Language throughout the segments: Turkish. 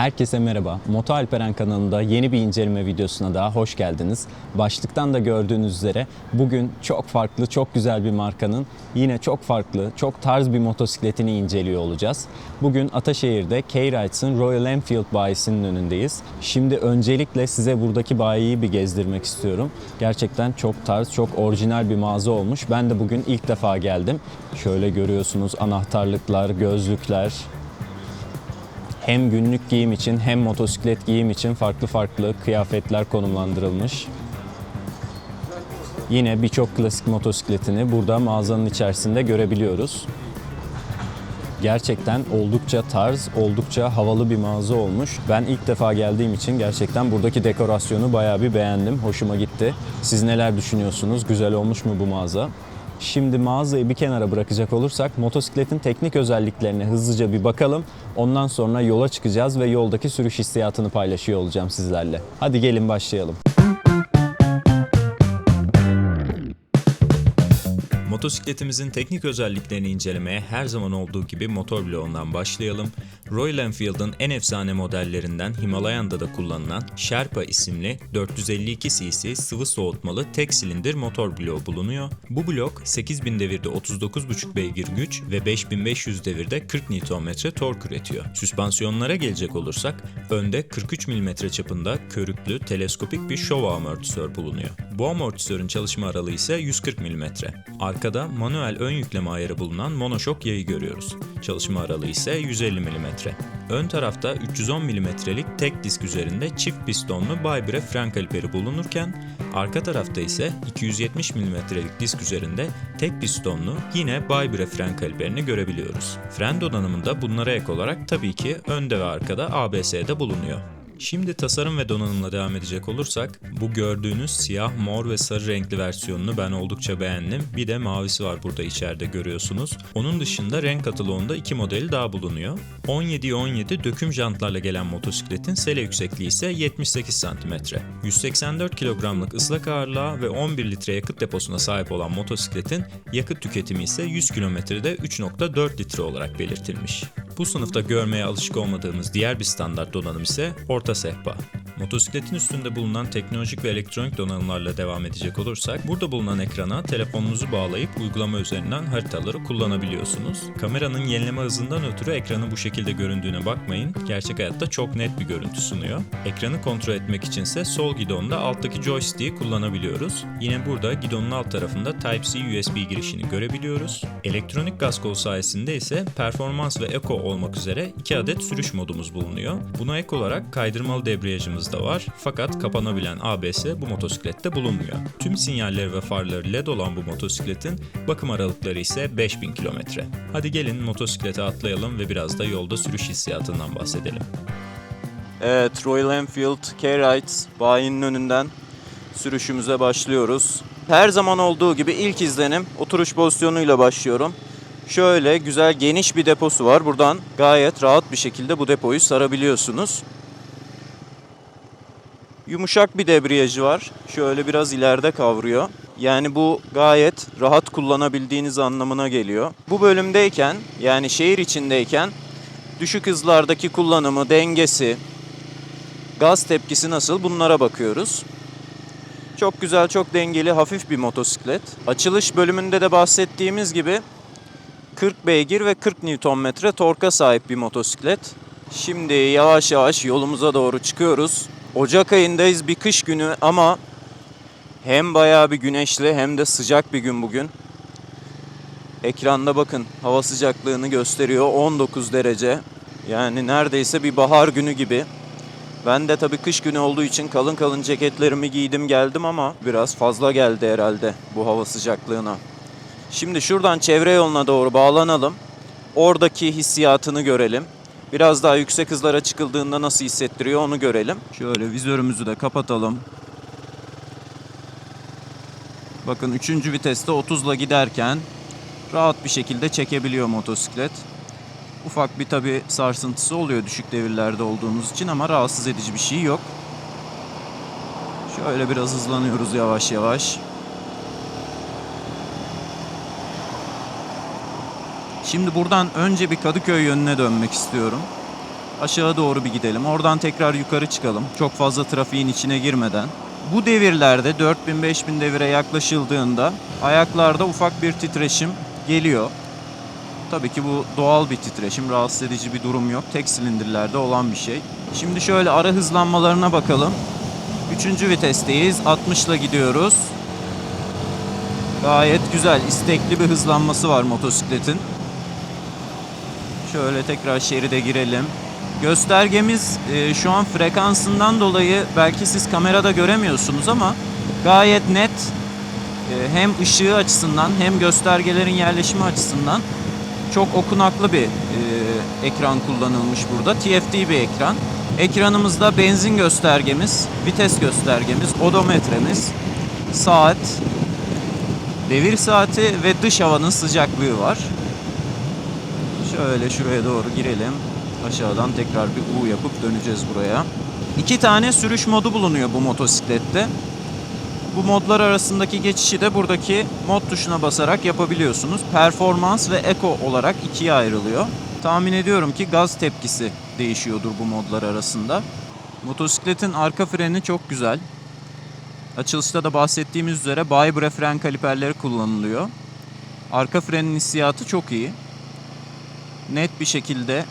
Herkese merhaba. Moto Alperen kanalında yeni bir inceleme videosuna daha hoş geldiniz. Başlıktan da gördüğünüz üzere bugün çok farklı, çok güzel bir markanın yine çok farklı, çok tarz bir motosikletini inceliyor olacağız. Bugün Ataşehir'de K-Rides'ın Royal Enfield bayisinin önündeyiz. Şimdi öncelikle size buradaki bayiyi bir gezdirmek istiyorum. Gerçekten çok tarz, çok orijinal bir mağaza olmuş. Ben de bugün ilk defa geldim. Şöyle görüyorsunuz anahtarlıklar, gözlükler, hem günlük giyim için hem motosiklet giyim için farklı farklı kıyafetler konumlandırılmış. Yine birçok klasik motosikletini burada mağazanın içerisinde görebiliyoruz. Gerçekten oldukça tarz, oldukça havalı bir mağaza olmuş. Ben ilk defa geldiğim için gerçekten buradaki dekorasyonu bayağı bir beğendim. Hoşuma gitti. Siz neler düşünüyorsunuz? Güzel olmuş mu bu mağaza? Şimdi mağazayı bir kenara bırakacak olursak motosikletin teknik özelliklerine hızlıca bir bakalım. Ondan sonra yola çıkacağız ve yoldaki sürüş hissiyatını paylaşıyor olacağım sizlerle. Hadi gelin başlayalım. Motosikletimizin teknik özelliklerini incelemeye her zaman olduğu gibi motor bloğundan başlayalım. Royal Enfield'ın en efsane modellerinden Himalayan'da da kullanılan Sherpa isimli 452 cc sıvı soğutmalı tek silindir motor bloğu bulunuyor. Bu blok 8000 devirde 39,5 beygir güç ve 5500 devirde 40 Nm tork üretiyor. Süspansiyonlara gelecek olursak önde 43 mm çapında körüklü teleskopik bir şov amortisör bulunuyor. Bu amortisörün çalışma aralığı ise 140 mm. Arkada manuel ön yükleme ayarı bulunan monoşok yayı görüyoruz. Çalışma aralığı ise 150 mm. Ön tarafta 310 mm'lik tek disk üzerinde çift pistonlu Baybire fren kaliperi bulunurken arka tarafta ise 270 mm'lik disk üzerinde tek pistonlu yine Baybire fren kaliperini görebiliyoruz. Fren donanımında bunlara ek olarak tabii ki önde ve arkada ABS'de bulunuyor. Şimdi tasarım ve donanımla devam edecek olursak bu gördüğünüz siyah, mor ve sarı renkli versiyonunu ben oldukça beğendim. Bir de mavisi var burada içeride görüyorsunuz. Onun dışında renk kataloğunda iki modeli daha bulunuyor. 17-17 döküm jantlarla gelen motosikletin sele yüksekliği ise 78 cm. 184 kilogramlık ıslak ağırlığa ve 11 litre yakıt deposuna sahip olan motosikletin yakıt tüketimi ise 100 kilometrede 3.4 litre olarak belirtilmiş. Bu sınıfta görmeye alışık olmadığımız diğer bir standart donanım ise orta sehpa. Motosikletin üstünde bulunan teknolojik ve elektronik donanımlarla devam edecek olursak, burada bulunan ekrana telefonunuzu bağlayıp uygulama üzerinden haritaları kullanabiliyorsunuz. Kameranın yenileme hızından ötürü ekranın bu şekilde göründüğüne bakmayın. Gerçek hayatta çok net bir görüntü sunuyor. Ekranı kontrol etmek içinse sol gidonda alttaki joystick'i kullanabiliyoruz. Yine burada gidonun alt tarafında Type-C USB girişini görebiliyoruz. Elektronik gaz kolu sayesinde ise performans ve eco olmak üzere iki adet sürüş modumuz bulunuyor. Buna ek olarak kaydırmalı debriyajımız da var fakat kapanabilen ABS bu motosiklette bulunmuyor. Tüm sinyalleri ve farları LED olan bu motosikletin bakım aralıkları ise 5000 kilometre. Hadi gelin motosiklete atlayalım ve biraz da yolda sürüş hissiyatından bahsedelim. Evet, Royal Enfield K-Rides bayinin önünden sürüşümüze başlıyoruz. Her zaman olduğu gibi ilk izlenim oturuş pozisyonuyla başlıyorum. Şöyle güzel geniş bir deposu var. Buradan gayet rahat bir şekilde bu depoyu sarabiliyorsunuz. Yumuşak bir debriyajı var. Şöyle biraz ileride kavruyor. Yani bu gayet rahat kullanabildiğiniz anlamına geliyor. Bu bölümdeyken yani şehir içindeyken düşük hızlardaki kullanımı, dengesi, gaz tepkisi nasıl bunlara bakıyoruz. Çok güzel, çok dengeli, hafif bir motosiklet. Açılış bölümünde de bahsettiğimiz gibi 40 beygir ve 40 Nm torka sahip bir motosiklet. Şimdi yavaş yavaş yolumuza doğru çıkıyoruz. Ocak ayındayız bir kış günü ama hem bayağı bir güneşli hem de sıcak bir gün bugün. Ekranda bakın hava sıcaklığını gösteriyor 19 derece. Yani neredeyse bir bahar günü gibi. Ben de tabii kış günü olduğu için kalın kalın ceketlerimi giydim geldim ama biraz fazla geldi herhalde bu hava sıcaklığına. Şimdi şuradan çevre yoluna doğru bağlanalım. Oradaki hissiyatını görelim. Biraz daha yüksek hızlara çıkıldığında nasıl hissettiriyor onu görelim. Şöyle vizörümüzü de kapatalım. Bakın 3. viteste 30'la giderken rahat bir şekilde çekebiliyor motosiklet. Ufak bir tabi sarsıntısı oluyor düşük devirlerde olduğumuz için ama rahatsız edici bir şey yok. Şöyle biraz hızlanıyoruz yavaş yavaş. Şimdi buradan önce bir Kadıköy yönüne dönmek istiyorum. aşağı doğru bir gidelim. Oradan tekrar yukarı çıkalım. Çok fazla trafiğin içine girmeden. Bu devirlerde 4000-5000 devire yaklaşıldığında ayaklarda ufak bir titreşim geliyor. Tabii ki bu doğal bir titreşim, rahatsız edici bir durum yok. Tek silindirlerde olan bir şey. Şimdi şöyle ara hızlanmalarına bakalım. Üçüncü vitesteyiz. 60 ile gidiyoruz. Gayet güzel, istekli bir hızlanması var motosikletin. Şöyle tekrar şeride girelim. Göstergemiz e, şu an frekansından dolayı belki siz kamerada göremiyorsunuz ama gayet net e, hem ışığı açısından hem göstergelerin yerleşimi açısından çok okunaklı bir e, ekran kullanılmış burada. TFT bir ekran. Ekranımızda benzin göstergemiz, vites göstergemiz, odometremiz, saat, devir saati ve dış havanın sıcaklığı var. Şöyle şuraya doğru girelim. Aşağıdan tekrar bir U yapıp döneceğiz buraya. İki tane sürüş modu bulunuyor bu motosiklette. Bu modlar arasındaki geçişi de buradaki mod tuşuna basarak yapabiliyorsunuz. Performans ve Eco olarak ikiye ayrılıyor. Tahmin ediyorum ki gaz tepkisi değişiyordur bu modlar arasında. Motosikletin arka freni çok güzel. Açılışta da bahsettiğimiz üzere Baybre fren kaliperleri kullanılıyor. Arka frenin hissiyatı çok iyi. Net bir şekilde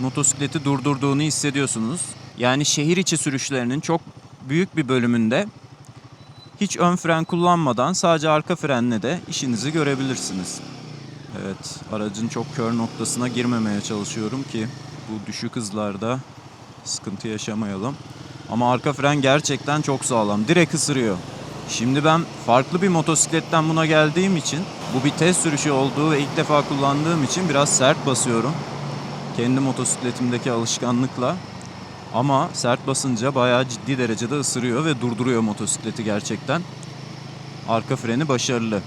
motosikleti durdurduğunu hissediyorsunuz. Yani şehir içi sürüşlerinin çok büyük bir bölümünde hiç ön fren kullanmadan sadece arka frenle de işinizi görebilirsiniz. Evet, aracın çok kör noktasına girmemeye çalışıyorum ki bu düşük hızlarda sıkıntı yaşamayalım. Ama arka fren gerçekten çok sağlam. Direkt ısırıyor. Şimdi ben farklı bir motosikletten buna geldiğim için bu bir test sürüşü olduğu ve ilk defa kullandığım için biraz sert basıyorum. Kendi motosikletimdeki alışkanlıkla. Ama sert basınca bayağı ciddi derecede ısırıyor ve durduruyor motosikleti gerçekten. Arka freni başarılı.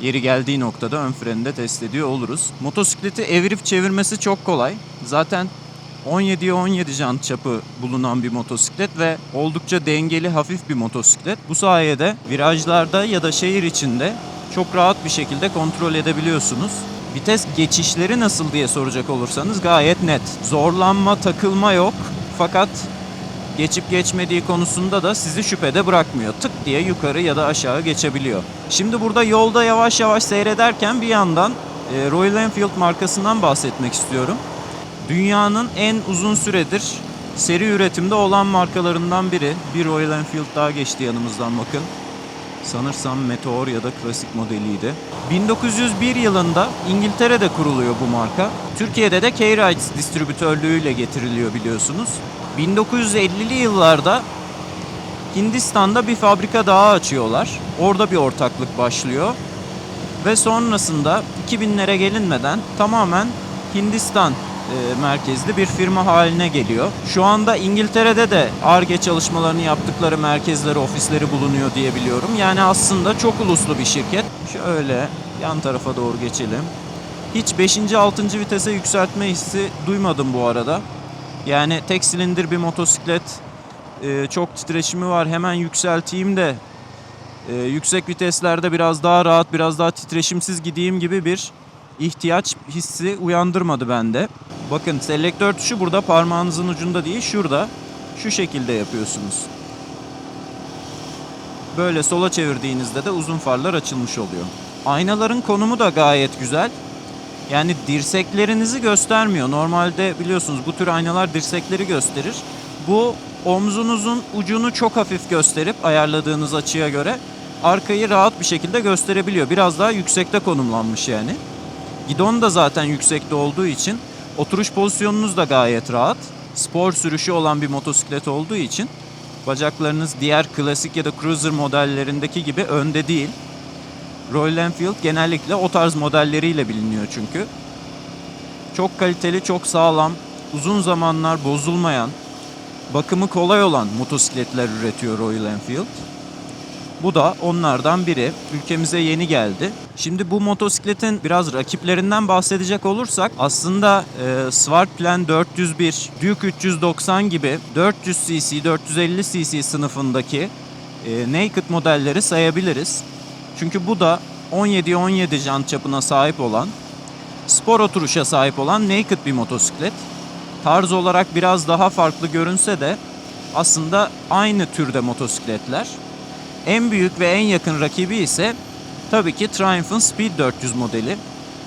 Yeri geldiği noktada ön freni de test ediyor oluruz. Motosikleti evirip çevirmesi çok kolay. Zaten 17'ye 17 jant çapı bulunan bir motosiklet ve oldukça dengeli hafif bir motosiklet. Bu sayede virajlarda ya da şehir içinde çok rahat bir şekilde kontrol edebiliyorsunuz. Vites geçişleri nasıl diye soracak olursanız gayet net. Zorlanma, takılma yok. Fakat geçip geçmediği konusunda da sizi şüphede bırakmıyor. Tık diye yukarı ya da aşağı geçebiliyor. Şimdi burada yolda yavaş yavaş seyrederken bir yandan e, Royal Enfield markasından bahsetmek istiyorum. Dünyanın en uzun süredir seri üretimde olan markalarından biri. Bir Royal Enfield daha geçti yanımızdan bakın. Sanırsam Meteor ya da klasik modeliydi. 1901 yılında İngiltere'de kuruluyor bu marka. Türkiye'de de K-Rides distribütörlüğüyle getiriliyor biliyorsunuz. 1950'li yıllarda Hindistan'da bir fabrika daha açıyorlar. Orada bir ortaklık başlıyor. Ve sonrasında 2000'lere gelinmeden tamamen Hindistan e, merkezli bir firma haline geliyor. Şu anda İngiltere'de de ARGE çalışmalarını yaptıkları merkezleri, ofisleri bulunuyor diye biliyorum. Yani aslında çok uluslu bir şirket. Şöyle yan tarafa doğru geçelim. Hiç 5. 6. vitese yükseltme hissi duymadım bu arada. Yani tek silindir bir motosiklet. e, çok titreşimi var. Hemen yükselteyim de e, yüksek viteslerde biraz daha rahat, biraz daha titreşimsiz gideyim gibi bir ihtiyaç hissi uyandırmadı bende. Bakın selektör tuşu burada parmağınızın ucunda değil şurada. Şu şekilde yapıyorsunuz. Böyle sola çevirdiğinizde de uzun farlar açılmış oluyor. Aynaların konumu da gayet güzel. Yani dirseklerinizi göstermiyor. Normalde biliyorsunuz bu tür aynalar dirsekleri gösterir. Bu omzunuzun ucunu çok hafif gösterip ayarladığınız açıya göre arkayı rahat bir şekilde gösterebiliyor. Biraz daha yüksekte konumlanmış yani. Gidon da zaten yüksekte olduğu için oturuş pozisyonunuz da gayet rahat. Spor sürüşü olan bir motosiklet olduğu için bacaklarınız diğer klasik ya da cruiser modellerindeki gibi önde değil. Royal Enfield genellikle o tarz modelleriyle biliniyor çünkü. Çok kaliteli, çok sağlam, uzun zamanlar bozulmayan, bakımı kolay olan motosikletler üretiyor Royal Enfield. Bu da onlardan biri. Ülkemize yeni geldi. Şimdi bu motosikletin biraz rakiplerinden bahsedecek olursak aslında e, Swartplan 401, Duke 390 gibi 400 cc, 450 cc sınıfındaki e, naked modelleri sayabiliriz. Çünkü bu da 17-17 jant çapına sahip olan, spor oturuşa sahip olan naked bir motosiklet. tarz olarak biraz daha farklı görünse de aslında aynı türde motosikletler. En büyük ve en yakın rakibi ise tabii ki Triumph'ın Speed 400 modeli.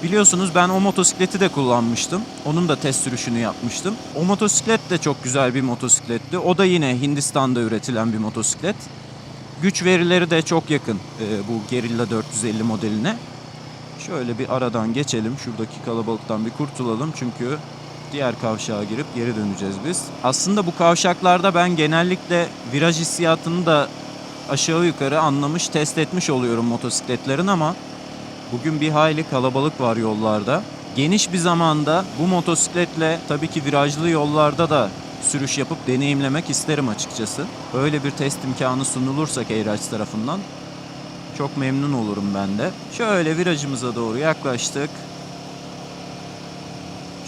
Biliyorsunuz ben o motosikleti de kullanmıştım. Onun da test sürüşünü yapmıştım. O motosiklet de çok güzel bir motosikletti. O da yine Hindistan'da üretilen bir motosiklet. Güç verileri de çok yakın e, bu Guerrilla 450 modeline. Şöyle bir aradan geçelim. Şuradaki kalabalıktan bir kurtulalım. Çünkü diğer kavşağa girip geri döneceğiz biz. Aslında bu kavşaklarda ben genellikle viraj hissiyatını da aşağı yukarı anlamış, test etmiş oluyorum motosikletlerin ama bugün bir hayli kalabalık var yollarda. Geniş bir zamanda bu motosikletle tabii ki virajlı yollarda da sürüş yapıp deneyimlemek isterim açıkçası. Öyle bir test imkanı sunulursa Keyraç tarafından çok memnun olurum ben de. Şöyle virajımıza doğru yaklaştık.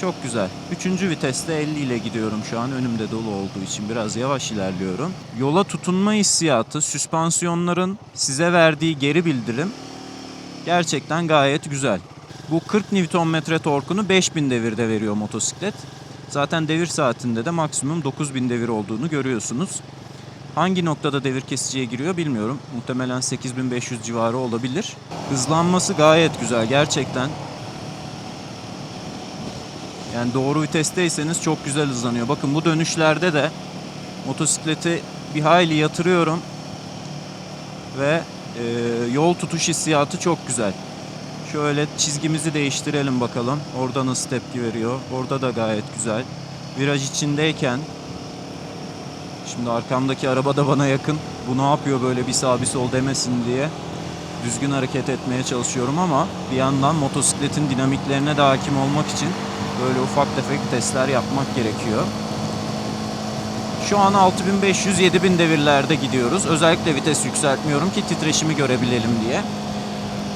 Çok güzel. Üçüncü viteste 50 ile gidiyorum şu an. Önümde dolu olduğu için biraz yavaş ilerliyorum. Yola tutunma hissiyatı, süspansiyonların size verdiği geri bildirim gerçekten gayet güzel. Bu 40 Nm torkunu 5000 devirde veriyor motosiklet. Zaten devir saatinde de maksimum 9000 devir olduğunu görüyorsunuz. Hangi noktada devir kesiciye giriyor bilmiyorum. Muhtemelen 8500 civarı olabilir. Hızlanması gayet güzel gerçekten. Yani doğru vitesteyseniz çok güzel hızlanıyor. Bakın bu dönüşlerde de motosikleti bir hayli yatırıyorum ve e, yol tutuş hissiyatı çok güzel. Şöyle çizgimizi değiştirelim bakalım. Orada nasıl tepki veriyor. Orada da gayet güzel. Viraj içindeyken Şimdi arkamdaki araba da bana yakın. Bu ne yapıyor böyle bir sağ bir sol demesin diye düzgün hareket etmeye çalışıyorum ama bir yandan motosikletin dinamiklerine de hakim olmak için böyle ufak tefek testler yapmak gerekiyor. Şu an 6500-7000 devirlerde gidiyoruz. Özellikle vites yükseltmiyorum ki titreşimi görebilelim diye.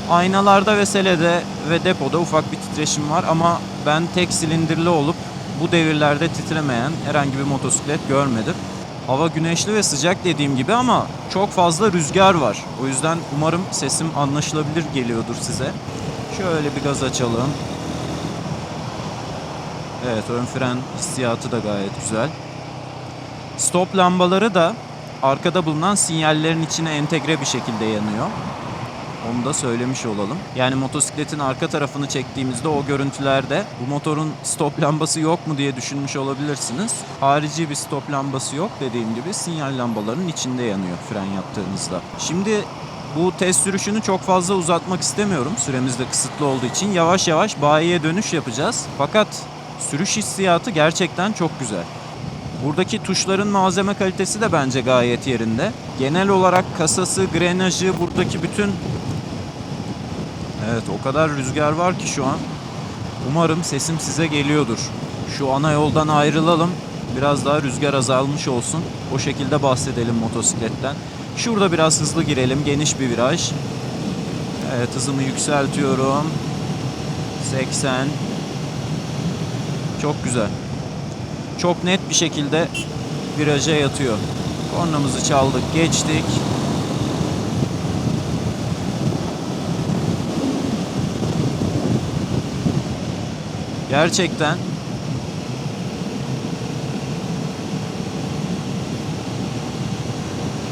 Aynalarda ve selede ve depoda ufak bir titreşim var ama ben tek silindirli olup bu devirlerde titremeyen herhangi bir motosiklet görmedim. Hava güneşli ve sıcak dediğim gibi ama çok fazla rüzgar var. O yüzden umarım sesim anlaşılabilir geliyordur size. Şöyle bir gaz açalım. Evet ön fren hissiyatı da gayet güzel. Stop lambaları da arkada bulunan sinyallerin içine entegre bir şekilde yanıyor. Onu da söylemiş olalım. Yani motosikletin arka tarafını çektiğimizde o görüntülerde bu motorun stop lambası yok mu diye düşünmüş olabilirsiniz. Harici bir stop lambası yok dediğim gibi sinyal lambalarının içinde yanıyor fren yaptığınızda. Şimdi bu test sürüşünü çok fazla uzatmak istemiyorum. Süremiz de kısıtlı olduğu için yavaş yavaş bayiye dönüş yapacağız. Fakat sürüş hissiyatı gerçekten çok güzel. Buradaki tuşların malzeme kalitesi de bence gayet yerinde. Genel olarak kasası, grenajı, buradaki bütün Evet o kadar rüzgar var ki şu an. Umarım sesim size geliyordur. Şu ana yoldan ayrılalım. Biraz daha rüzgar azalmış olsun. O şekilde bahsedelim motosikletten. Şurada biraz hızlı girelim. Geniş bir viraj. Evet hızımı yükseltiyorum. 80. Çok güzel. Çok net bir şekilde viraja yatıyor. Kornamızı çaldık, geçtik. Gerçekten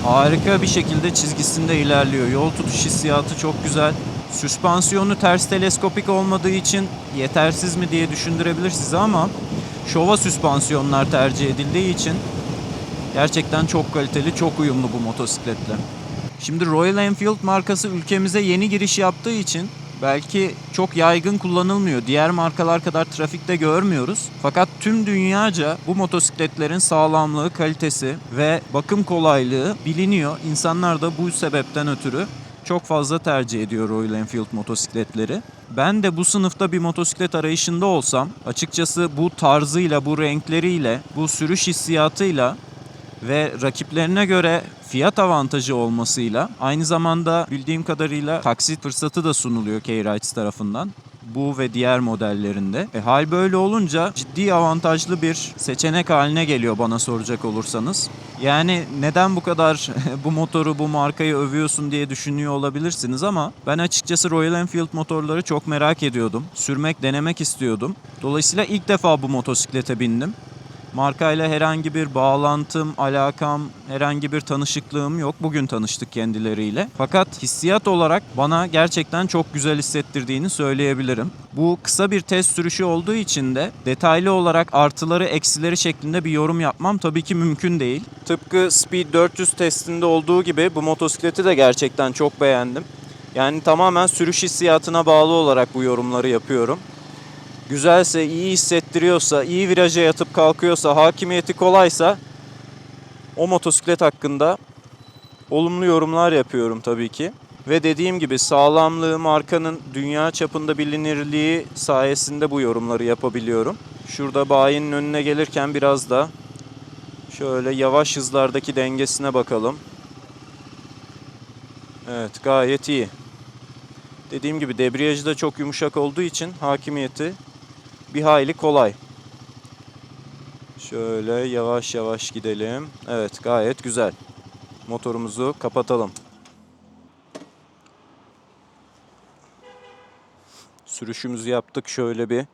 harika bir şekilde çizgisinde ilerliyor. Yol tutuş hissiyatı çok güzel. Süspansiyonu ters teleskopik olmadığı için yetersiz mi diye düşündürebilir sizi ama şova süspansiyonlar tercih edildiği için gerçekten çok kaliteli, çok uyumlu bu motosikletle. Şimdi Royal Enfield markası ülkemize yeni giriş yaptığı için belki çok yaygın kullanılmıyor. Diğer markalar kadar trafikte görmüyoruz. Fakat tüm dünyaca bu motosikletlerin sağlamlığı, kalitesi ve bakım kolaylığı biliniyor. İnsanlar da bu sebepten ötürü çok fazla tercih ediyor Royal Enfield motosikletleri. Ben de bu sınıfta bir motosiklet arayışında olsam açıkçası bu tarzıyla, bu renkleriyle, bu sürüş hissiyatıyla ve rakiplerine göre fiyat avantajı olmasıyla aynı zamanda bildiğim kadarıyla taksit fırsatı da sunuluyor K-Rides tarafından. Bu ve diğer modellerinde. E, hal böyle olunca ciddi avantajlı bir seçenek haline geliyor bana soracak olursanız. Yani neden bu kadar bu motoru, bu markayı övüyorsun diye düşünüyor olabilirsiniz ama ben açıkçası Royal Enfield motorları çok merak ediyordum. Sürmek, denemek istiyordum. Dolayısıyla ilk defa bu motosiklete bindim. Markayla herhangi bir bağlantım, alakam, herhangi bir tanışıklığım yok. Bugün tanıştık kendileriyle. Fakat hissiyat olarak bana gerçekten çok güzel hissettirdiğini söyleyebilirim. Bu kısa bir test sürüşü olduğu için de detaylı olarak artıları eksileri şeklinde bir yorum yapmam tabii ki mümkün değil. Tıpkı Speed 400 testinde olduğu gibi bu motosikleti de gerçekten çok beğendim. Yani tamamen sürüş hissiyatına bağlı olarak bu yorumları yapıyorum güzelse, iyi hissettiriyorsa, iyi viraja yatıp kalkıyorsa, hakimiyeti kolaysa o motosiklet hakkında olumlu yorumlar yapıyorum tabii ki. Ve dediğim gibi sağlamlığı, markanın dünya çapında bilinirliği sayesinde bu yorumları yapabiliyorum. Şurada bayinin önüne gelirken biraz da şöyle yavaş hızlardaki dengesine bakalım. Evet gayet iyi. Dediğim gibi debriyajı da çok yumuşak olduğu için hakimiyeti bir hayli kolay. Şöyle yavaş yavaş gidelim. Evet gayet güzel. Motorumuzu kapatalım. Sürüşümüzü yaptık. Şöyle bir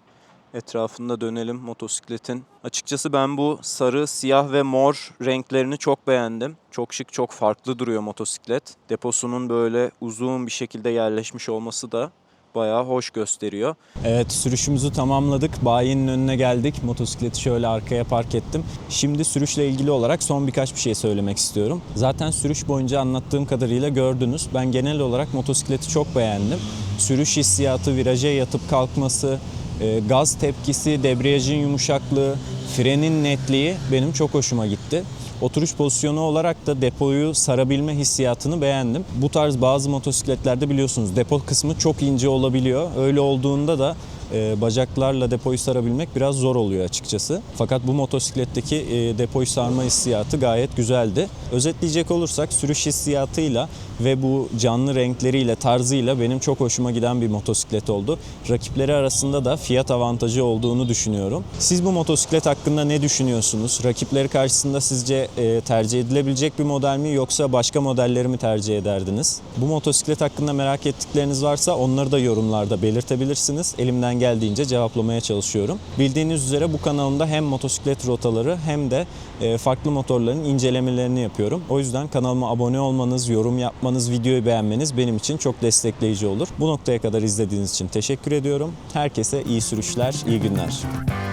etrafında dönelim motosikletin. Açıkçası ben bu sarı, siyah ve mor renklerini çok beğendim. Çok şık, çok farklı duruyor motosiklet. Deposunun böyle uzun bir şekilde yerleşmiş olması da bayağı hoş gösteriyor. Evet sürüşümüzü tamamladık. Bayinin önüne geldik. Motosikleti şöyle arkaya park ettim. Şimdi sürüşle ilgili olarak son birkaç bir şey söylemek istiyorum. Zaten sürüş boyunca anlattığım kadarıyla gördünüz. Ben genel olarak motosikleti çok beğendim. Sürüş hissiyatı, viraja yatıp kalkması, e, gaz tepkisi, debriyajın yumuşaklığı, frenin netliği benim çok hoşuma gitti. Oturuş pozisyonu olarak da depoyu sarabilme hissiyatını beğendim. Bu tarz bazı motosikletlerde biliyorsunuz depo kısmı çok ince olabiliyor. Öyle olduğunda da e, bacaklarla depoyu sarabilmek biraz zor oluyor açıkçası. Fakat bu motosikletteki e, depoyu sarma hissiyatı gayet güzeldi. Özetleyecek olursak sürüş hissiyatıyla ve bu canlı renkleriyle, tarzıyla benim çok hoşuma giden bir motosiklet oldu. Rakipleri arasında da fiyat avantajı olduğunu düşünüyorum. Siz bu motosiklet hakkında ne düşünüyorsunuz? Rakipleri karşısında sizce e, tercih edilebilecek bir model mi yoksa başka modelleri mi tercih ederdiniz? Bu motosiklet hakkında merak ettikleriniz varsa onları da yorumlarda belirtebilirsiniz. Elimden geldiğince cevaplamaya çalışıyorum. Bildiğiniz üzere bu kanalımda hem motosiklet rotaları hem de e, farklı motorların incelemelerini yapıyorum. O yüzden kanalıma abone olmanız, yorum yapmanız, videoyu beğenmeniz benim için çok destekleyici olur. Bu noktaya kadar izlediğiniz için teşekkür ediyorum. Herkese iyi sürüşler, iyi günler.